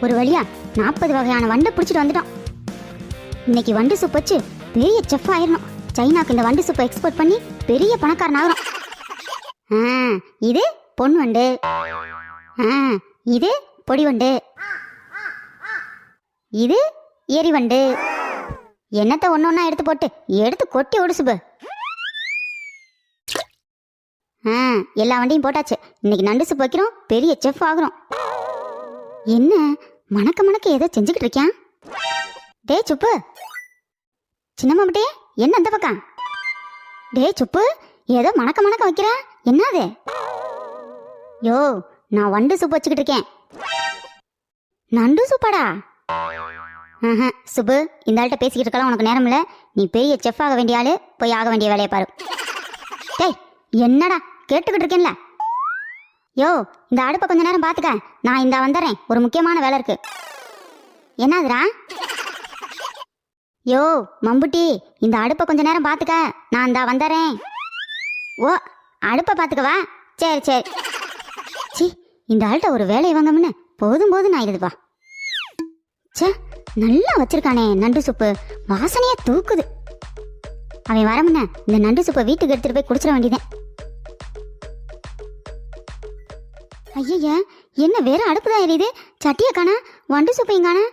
ஒரு வழியா நாற்பது வகையான வண்டை பிடிச்சிட்டு வந்துட்டோம். இன்னைக்கு வண்டு சூப் வச்சு பெரிய செஃப் ஆயிரணும். சைனாக்கு இந்த வண்டு சூப்பை எக்ஸ்போர்ட் பண்ணி பெரிய பணக்காரன் ஆகிறோம் ஆ, இது பொன் வண்டு. ஆ, இது பொடி வண்டு. இது எரிவண்டு என்னத்தை என்னத்த ஒன்று ஒன்றா எடுத்து போட்டு எடுத்து கொட்டி ஒடுசுபு ஆ எல்லா வண்டியும் போட்டாச்சு. இன்னைக்கு நண்டு சூப் வைக்கிறோம் பெரிய செஃப் ஆகுறோம். என்ன மணக்க மணக்க ஏதோ செஞ்சுக்கிட்டு இருக்கியா? டே சுப்பு. சின்னம்மா பட்டே என்ன அந்த பக்கம்? டே சுப்பு ஏதோ மணக்க மணக்க வைக்கிற? என்னது? யோ நான் வண்டு சூப் வச்சுக்கிட்டு இருக்கேன். நண்டு சூப்பாடா சுப்பு இந்த ஆள்கிட்ட பேசிக்கிட்டு இருக்கலாம் உனக்கு நேரம் இல்லை நீ பெரிய செஃப் ஆக வேண்டிய ஆளு போய் ஆக வேண்டிய வேலையை பாரு. டேய் என்னடா? கேட்டுக்கிட்டு இருக்கேன்ல யோ இந்த அடுப்பை கொஞ்ச நேரம் பார்த்துக்க நான் இந்த வந்துடுறேன் ஒரு முக்கியமான வேலை இருக்கு. என்னதுரா யோ மம்புட்டி இந்த அடுப்பை கொஞ்ச நேரம் பார்த்துக்க நான் இந்த வந்துடுறேன் ஓ அடுப்பை பார்த்துக்கவா சரி சரி. சி இந்த ஆள்கிட்ட ஒரு வேலையை வாங்கம்னு போதும் போதும் நான் இதுப்பா ச்சே நல்லா வச்சிருக்கானே நண்டு சூப்பு. வாசனையே தூக்குது. அவன் வரமுன்ன இந்த நண்டு சூப்பை வீட்டுக்கு எடுத்துட்டு போய் குடிச்சிட வேண்டியதேன் ஐயய்ய என்ன வேற அடுப்பு தான் எரியுது? சட்டியை காணா வண்டு சூப்பையும் காணா.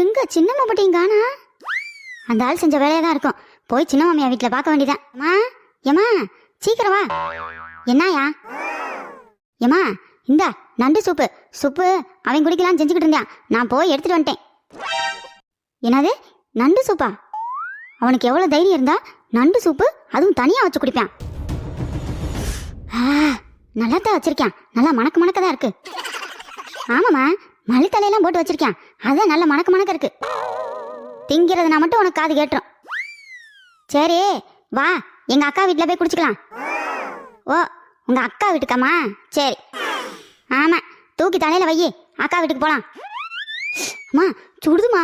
எங்க சின்ன மாப்பட்டையும் காணா? அந்த ஆள் செஞ்ச வேலையா தான் இருக்கும். போய் சின்ன மாமியா வீட்டில் பார்க்க வேண்டியதான் அம்மா ஏமா சீக்கிரம் வா. என்னயா? ஏமா இந்த நண்டு சூப்பு. சூப்பு அவன் குடிக்கலாம்னு செஞ்சுக்கிட்டு இருந்தான். நான் போய் எடுத்துட்டு வந்துட்டேன். என்னது? நண்டு சூப்பா? அவனுக்கு எவ்வளோ தைரியம் இருந்தா நண்டு சூப்பு அதுவும் தனியாக வச்சு குடிப்பான். ஆ, நல்லா தான் வச்சிருக்கேன் நல்லா மணக்க மணக்க தான் இருக்கு. ஆமாம்மா மல்லித்தலையெல்லாம் போட்டு வச்சிருக்கேன் அதான் நல்ல மணக்க மணக்க இருக்கு. திங்கிறதுனா மட்டும் உனக்கு காது கேட்டுரும். சரி வா எங்க அக்கா வீட்டில் போய் குடிச்சுக்கலாம். ஓ உங்க அக்கா வீட்டுக்காம்மா? சரி. ஆமா தூக்கி தலையில வை அக்கா வீட்டுக்கு போலாம். அம்மா சுடுதுமா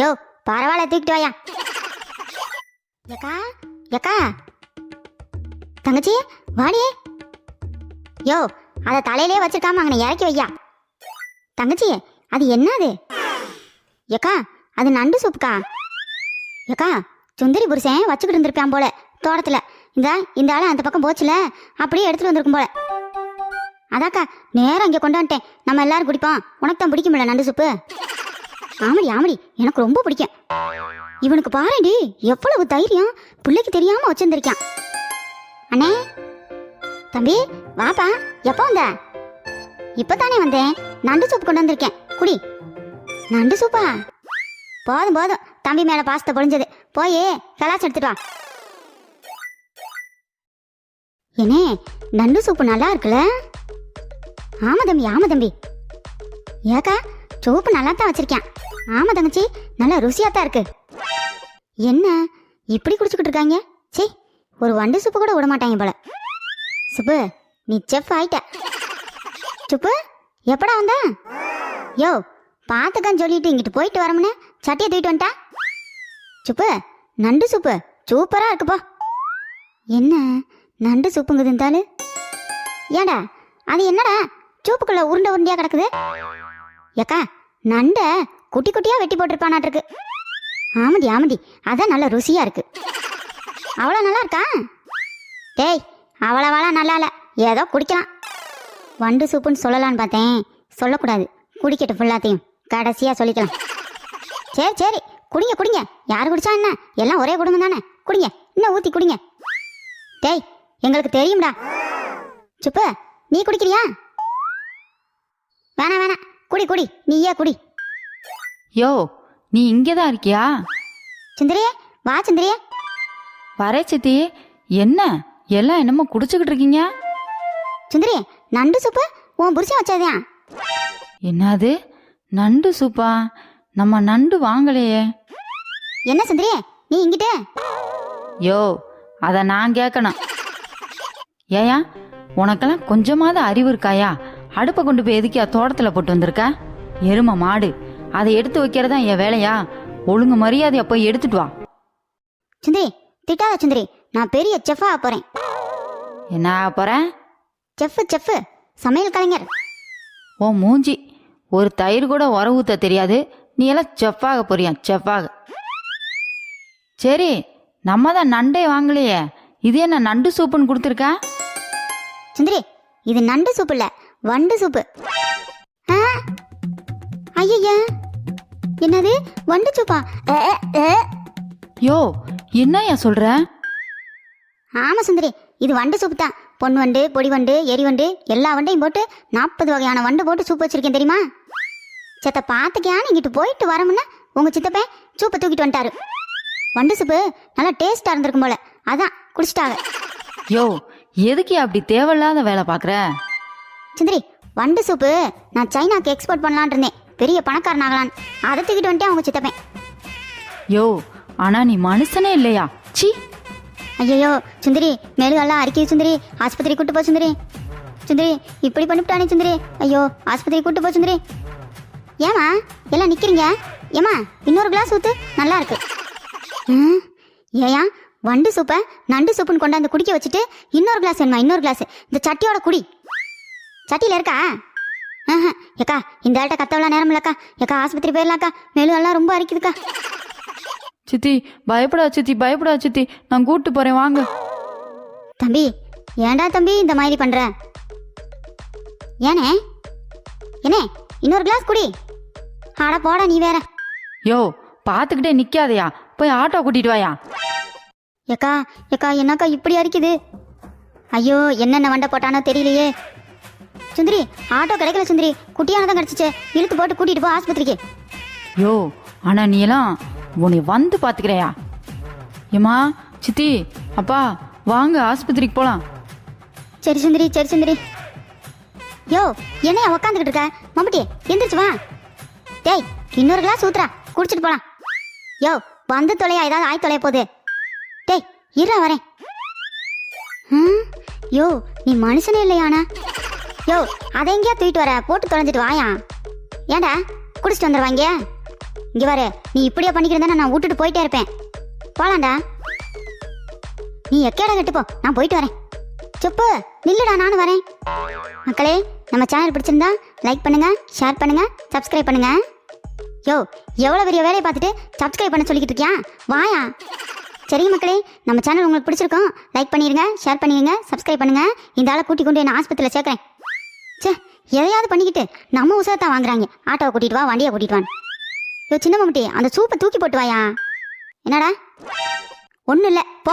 யோ பரவாயில்ல தூக்கிட்டு வாயா. எக்கா ஏக்கா. தங்கச்சி வாடி யோ அதை தலையிலே வச்சிருக்காம அங்கே இறக்கி வையா? தங்கச்சி அது என்னது? ஏக்கா அது நண்டு சூப்புக்கா? ஏக்கா சுந்தரி புருஷன் வச்சுக்கிட்டு இருந்திருப்பான் போல தோட்டத்துல. இந்த இந்த ஆளு அந்த பக்கம் போச்சுல அப்படியே எடுத்துட்டு வந்திருக்கும் போல. அதாக்கா நேரம் இங்க கொண்டு வந்துட்டேன். நம்ம எல்லாரும் குடிப்போம். உனக்கு தான் பிடிக்கும்ல நண்டு சூப்பு? ஆமடி ஆமடி எனக்கு ரொம்ப பிடிக்கும். இவனுக்கு பாருடி எவ்வளவு தைரியம். பிள்ளைக்கு தெரியாம வச்சிருந்திருக்கான். அண்ணே தம்பி வாப்பா எப்போ வந்த? இப்பதானே வந்தேன். நண்டு சூப்பு கொண்டு வந்திருக்கேன். குடி. நண்டு சூப்பா? போதும் போதும். தம்பி மேல பாசத்தை பொழிஞ்சது. போய் கலாச்சி எடுத்துட்டு வா. என்னே நண்டு சூப்பு நல்லா இருக்குல்ல? ஆமா தம்பி ஆமா தம்பி. ஏக்கா சூப்பு நல்லா தான் வச்சிருக்கேன். ஆமா தங்கச்சி நல்லா ருசியா தான் இருக்கு. என்ன இப்படி குடிச்சுக்கிட்டு இருக்காங்க? சே ஒரு வண்டு சூப்பு கூட விட மாட்டாங்க போல. சுப்பு நீ செஃப் ஆயிட்ட. சுப்பு எப்படா வந்த? யோ பார்த்துக்கான்னு சொல்லிட்டு இங்கிட்டு போயிட்டு வரமுன்னு சட்டியை தூக்கிட்டு வந்துட்டா? சுப்பு நண்டு சூப்பு சூப்பரா இருக்குப்பா என்ன நண்டு சூப்புங்குது இருந்தாலு? ஏன்டா அது என்னடா சூப்புக்குள்ள உருண்டை உருண்டையா கிடக்குது? ஏக்கா நண்டை குட்டி குட்டியா வெட்டி போட்டிருப்பானாட்டிருக்கு. ஆமடி ஆமடி அதான் நல்லா ருசியா இருக்கு. அவ்வளோ நல்லா இருக்கா? டேய் அவ்வளவாளா நல்லா இல்லை. ஏதோ குடிக்கலாம். வண்டு சூப்புன்னு சொல்லலான்னு பார்த்தேன். சொல்லக்கூடாது. குடிக்கட்டும் ஃபுல்லாத்தையும் கடைசியாக சொல்லிக்கலாம். சரி சரி. குடிங்க குடிங்க. யார் குடிச்சா என்ன? எல்லாம் ஒரே குடும்பம் தானே? குடிங்க. இன்னும் ஊற்றி குடிங்க. டேய் எங்களுக்கு தெரியும்டா. சுப்பு நீ குடிக்கிறியா? வேணாம் வேணாம். குடி குடி. நீயே குடி. யோ நீ இங்கே தான் இருக்கியா? சுந்தரியே வா சுந்தரியே. வரே சித்தி. என்ன? எல்லாம் என்னமோ குடிச்சுக்கிட்டு இருக்கீங்க சுந்தரி நண்டு சூப்பு? உன் புருஷன் வச்சதையா என்னது? நண்டு சூப்பா? நம்ம நண்டு வாங்கலையே. என்ன சுந்தரி? நீ இங்கிட்டு? யோ அதை நான் கேட்கணும். ஏயா உனக்கெல்லாம் கொஞ்சமாவது அறிவு இருக்காயா? அடுப்பை கொண்டு போய் எதுக்கியா தோட்டத்தில் போட்டு வந்திருக்க? எரும மாடு. அதை எடுத்து வைக்கிறதா என் வேலையா? ஒழுங்கு மரியாதையா போய் எடுத்துட்டு வா. சுந்தரி திட்டாத சுந்தரி. நான் பெரிய செஃப்பா போறேன். என்ன ஆகப் போற? செஃப் செஃப் சமையல் கலைஞர். உன் மூஞ்சி ஒரு தயிர் கூட உர ஊத்த தெரியாது. நீ எல்லாம் செஃப்பாக போறியா? செஃப்பாக சரி நம்ம தான் நண்டே வாங்கலையே. இது என்ன நண்டு சூப்புன்னு கொடுத்துருக்கா? சுந்தரி இது நண்டு சூப்பு இல்ல வண்டு சூப்பு. ஐயா என்னது? வண்டு சூப்பா. யோ என்னய்யா சொல்ற? ஆமா சுந்தரி இது வண்டு சூப்பு தான். பொன் வண்டு பொடி வண்டு எரி வண்டு எல்லா வண்டையும் போட்டு நாற்பது வகையான வண்டு போட்டு சூப்பு வச்சிருக்கேன் தெரியுமா? செத்த பார்த்துக்கியான்னு இங்கிட்டு போயிட்டு வரமுன்னா உங்க சித்தப்பன் சூப்பை தூக்கிட்டு வந்துட்டாரு. வண்டு சூப்பு நல்லா டேஸ்டா இருந்திருக்கும் போல. அதான் குடிச்சிட்டாங்க. யோ எதுக்கு அப்படி தேவையில்லாத வேலை பார்க்குற சுந்தரி வண்டு சூப்பு நான் சைனாக்கு எக்ஸ்போர்ட் பண்ணலான் இருந்தேன். பெரிய பணக்காரன் ஆகலான்னு அதை தூக்கிட்டு வந்துட்டேன் அவங்க சித்தப்பன் யோ ஆனா நீ மனுஷனே இல்லையா? சி ஐயோ சுந்தரி மேலுகெல்லாம் அரிக்கி சுந்தரி. ஆஸ்பத்திரி கூட்டு போ சுந்தரி. சுந்தரி இப்படி பண்ணிவிட்டானே சுந்தரி. ஐயோ ஆஸ்பத்திரி கூட்டு போ சுந்தரி. ஏமா எல்லாம் நிற்கிறீங்க ஏமா இன்னொரு கிளாஸ் ஊற்று நல்லா இருக்கு. ம், ஏயா வண்டு சூப்பை நண்டு சூப்புன்னு கொண்டாந்து குடிக்க வச்சுட்டு இன்னொரு கிளாஸ் வேணுமா? இன்னொரு கிளாஸ் இந்த சட்டியோட குடி. சட்டியில் இருக்கா? ஆஹா, ஏக்கா இந்த ஆள்கிட்ட கத்தவெல்லாம் நேரம் இல்லைக்கா. ஏக்கா ஆஸ்பத்திரி போயிடலாக்கா மேலும் எல்லாம் ரொம்ப அரிக்குதுக்கா. சித்தி பயப்படா சித்தி பயப்படா சித்தி. நான் கூட்டு போறேன் வாங்க. தம்பி ஏன்டா தம்பி இந்த மாதிரி பண்ற? ஏனே? ஏனே இன்னொரு கிளாஸ் குடி. ஆட போடா நீ வேற. யோ பார்த்துக்கிட்டே நிக்காதயா. போய் ஆட்டோ கூட்டிட்டு வாயா. ஏக்கா ஏக்கா என்னக்கா இப்படி அரிக்குது ஐயோ என்னென்ன வண்டை போட்டானோ தெரியலையே. சுந்தரி ஆட்டோ கிடைக்கல சுந்தரி. குட்டியானதான் கிடைச்சிச்சு. இழுத்து போட்டு கூட்டிட்டு போ ஆஸ்பத்திரிக்கு. யோ ஆனா நீ எல்லாம் உன்னை வந்து பாத்துக்கிறையா ஏமா சித்தி அப்பா வாங்க ஆஸ்பத்திரிக்கு போலாம். சரி சுந்தரி சரி சுந்தரி. யோ என்னையா உக்காந்துக்கிட்டு இருக்க? மம்பட்டி எந்திரிச்சு வா. டேய் இன்னொரு கிளாஸ் ஊத்துறா. குடிச்சிட்டு போலாம். யோ வந்து தொலையா ஏதாவது ஆய் தொலைய போகுது. டேய் இருடா வரேன். ம், யோ நீ மனுஷனே இல்லையானா யோ அதை எங்கேயா தூக்கிட்டு வர? போட்டு தொலைஞ்சிட்டு வாயா. ஏன்டா குடிச்சிட்டு வந்துடுவாங்க இங்க வர நீ இப்படியே பண்ணிக்கிறதா நான் விட்டுட்டு போயிட்டே இருப்பேன். போலாண்டா நீ எக்கேடா கட்டுப்போ நான் போயிட்டு வரேன். சுப்பு நில்லுடா நானும் வரேன். மக்களே நம்ம சேனல் பிடிச்சிருந்தா லைக் பண்ணுங்க ஷேர் பண்ணுங்க சப்ஸ்கிரைப் பண்ணுங்க. யோ எவ்வளோ பெரிய வேலையை பார்த்துட்டு சப்ஸ்கிரைப் பண்ண சொல்லிக்கிட்டு இருக்கியா? வாயா. சரிங்க மக்களே நம்ம சேனல் உங்களுக்கு பிடிச்சிருக்கோம் லைக் பண்ணிடுங்க ஷேர் பண்ணிடுங்க சப்ஸ்கிரைப் பண்ணுங்க. இந்த ஆளை கூட்டி கொண்டு என்ன ஆஸ்பத்திரியில் சேர்க்குறேன். சே எதையாவது பண்ணிக்கிட்டு நம்ம உசரத்தான் வாங்குறாங்க. ஆட்டோவை கூட்டிட்டு வா வண்டியை கூட்டிட்டு வான்னு. யோ சின்ன மம்முட்டி அந்த சூப்பை தூக்கி போட்டு வாயா. என்னடா? ஒன்றும் இல்லை போ.